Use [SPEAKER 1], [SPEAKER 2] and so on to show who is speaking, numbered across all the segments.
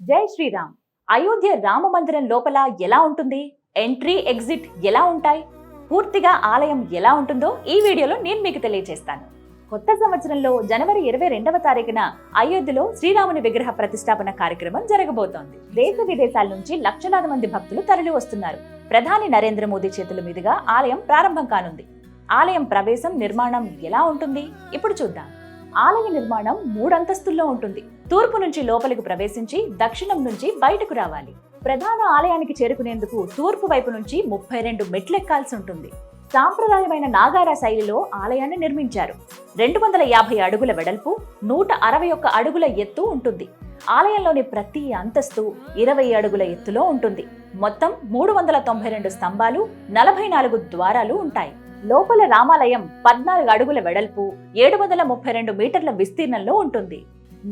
[SPEAKER 1] జై శ్రీరామ్. అయోధ్య రామ మందిరం లోపల ఎలా ఉంటుంది? ఎంట్రీ ఎగ్జిట్ ఎలా ఉంటాయి? పూర్తిగా ఆలయం ఎలా ఉంటుందో ఈ వీడియోలో నేను మీకు తెలియజేస్తాను. కొత్త సంవత్సరంలో జనవరి ఇరవై రెండవ తారీఖున అయోధ్యలో శ్రీరాముని విగ్రహ ప్రతిష్టాపన కార్యక్రమం జరగబోతోంది. దేశ విదేశాల నుంచి లక్షలాది మంది భక్తులు తరలి వస్తున్నారు. ప్రధాని నరేంద్ర మోదీ చేతుల మీదుగా ఆలయం ప్రారంభం కానుంది. ఆలయం ప్రవేశం నిర్మాణం ఎలా ఉంటుంది? ఇప్పుడు చూద్దాం. ఆలయ నిర్మాణం మూడంతస్తుల్లో ఉంటుంది. తూర్పు నుంచి లోపలికి ప్రవేశించి దక్షిణం నుంచి బయటకు రావాలి. ప్రధాన ఆలయానికి చేరుకునేందుకు తూర్పు వైపు నుంచి ముప్పై రెండు మెట్లెక్కాల్సి ఉంటుంది. సాంప్రదాయమైన నాగారా శైలిలో ఆలయాన్ని నిర్మించారు. రెండు వందల యాభై అడుగుల వెడల్పు నూట అరవై ఒక్క అడుగుల ఎత్తు ఉంటుంది. ఆలయంలోని ప్రతి అంతస్తు ఇరవై అడుగుల ఎత్తులో ఉంటుంది. మొత్తం మూడు వందల తొంభై రెండు స్తంభాలు నలభై నాలుగు ద్వారాలు ఉంటాయి. లోపల రామాలయం పద్నాలుగు అడుగుల వెడల్పు ఏడు వందల ముప్పై రెండు మీటర్ల విస్తీర్ణంలో ఉంటుంది.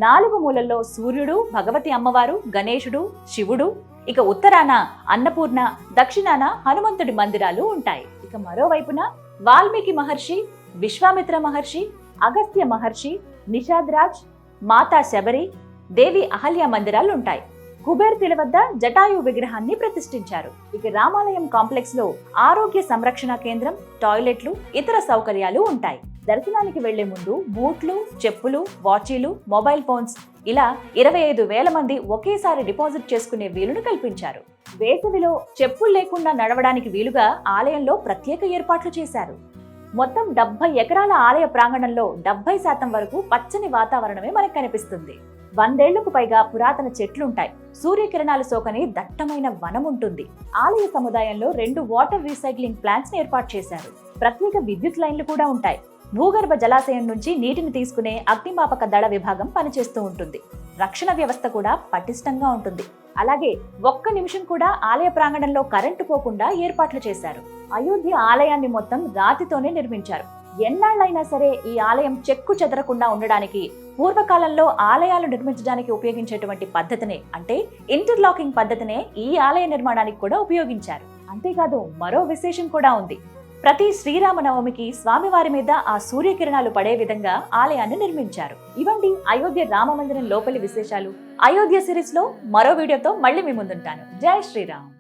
[SPEAKER 1] నాలుగు మూలల్లో సూర్యుడు భగవతి అమ్మవారు గణేశుడు శివుడు ఇక ఉత్తరాన అన్నపూర్ణ దక్షిణాన హనుమంతుడి మందిరాలు ఉంటాయి. ఇక మరోవైపున వాల్మీకి మహర్షి విశ్వామిత్ర మహర్షి అగస్త్య మహర్షి నిషాద్రాజ్ మాతా శబరి దేవి అహల్య మందిరాలు ఉంటాయి. కుబేర్తిల వద్ద జటాయు విగ్రహాన్ని ప్రతిష్ఠించారు. ఇక రామాలయం కాంప్లెక్స్లో ఆరోగ్య సంరక్షణ కేంద్రం టాయిలెట్లు ఇతర సౌకర్యాలు ఉంటాయి. దర్శనానికి వెళ్ళే ముందు బూట్లు చెప్పులు వాచీలు మొబైల్ ఫోన్స్ ఇలా ఇరవై ఐదు వేల మంది ఒకేసారి డిపాజిట్ చేసుకునే వీలును కల్పించారు. వేసవిలో చెప్పులు లేకుండా నడవడానికి వీలుగా ఆలయంలో ప్రత్యేక ఏర్పాట్లు చేశారు. మొత్తం డెబ్బై ఎకరాల ఆలయ ప్రాంగణంలో డెబ్బై శాతం వరకు పచ్చని వాతావరణమే మనకు కనిపిస్తుంది. వందేళ్ళకు పైగా పురాతన చెట్లుంటాయి. సూర్యకిరణాలు సోకని దట్టమైన వనం ఉంటుంది. ఆలయ సముదాయంలో రెండు వాటర్ రీసైక్లింగ్ ప్లాంట్స్ ఏర్పాటు చేశారు. ప్రత్యేక విద్యుత్ లైన్లు కూడా ఉంటాయి. భూగర్భ జలాశయం నుంచి నీటిని తీసుకునే అగ్నిమాపక దళ విభాగం పనిచేస్తూ ఉంటుంది. రక్షణ వ్యవస్థ కూడా పటిష్టంగా ఉంటుంది. అలాగే ఒక్క నిమిషం కూడా ఆలయ ప్రాంగణంలో కరెంటు పోకుండా ఏర్పాట్లు చేశారు. అయోధ్య ఆలయాన్ని మొత్తం రాతితోనే నిర్మించారు. ఎన్నాళ్ళైనా సరే ఈ ఆలయం చెక్కు చెదరకుండా ఉండడానికి పూర్వకాలంలో ఆలయాలు నిర్మించడానికి ఉపయోగించేటువంటి పద్ధతినే అంటే ఇంటర్లాకింగ్ పద్ధతినే ఈ ఆలయ నిర్మాణానికి కూడా ఉపయోగించారు. అంతేకాదు మరో విశేషం కూడా ఉంది. ప్రతి శ్రీరామనవమికి స్వామివారి మీద ఆ సూర్యకిరణాలు పడే విధంగా ఆలయాన్ని నిర్మించారు. ఇవండి అయోధ్య రామ మందిరం లోపలి విశేషాలు. అయోధ్య సిరీస్లో మరో వీడియోతో మళ్ళీ మీ ముందుంటాను. జై శ్రీరామ్.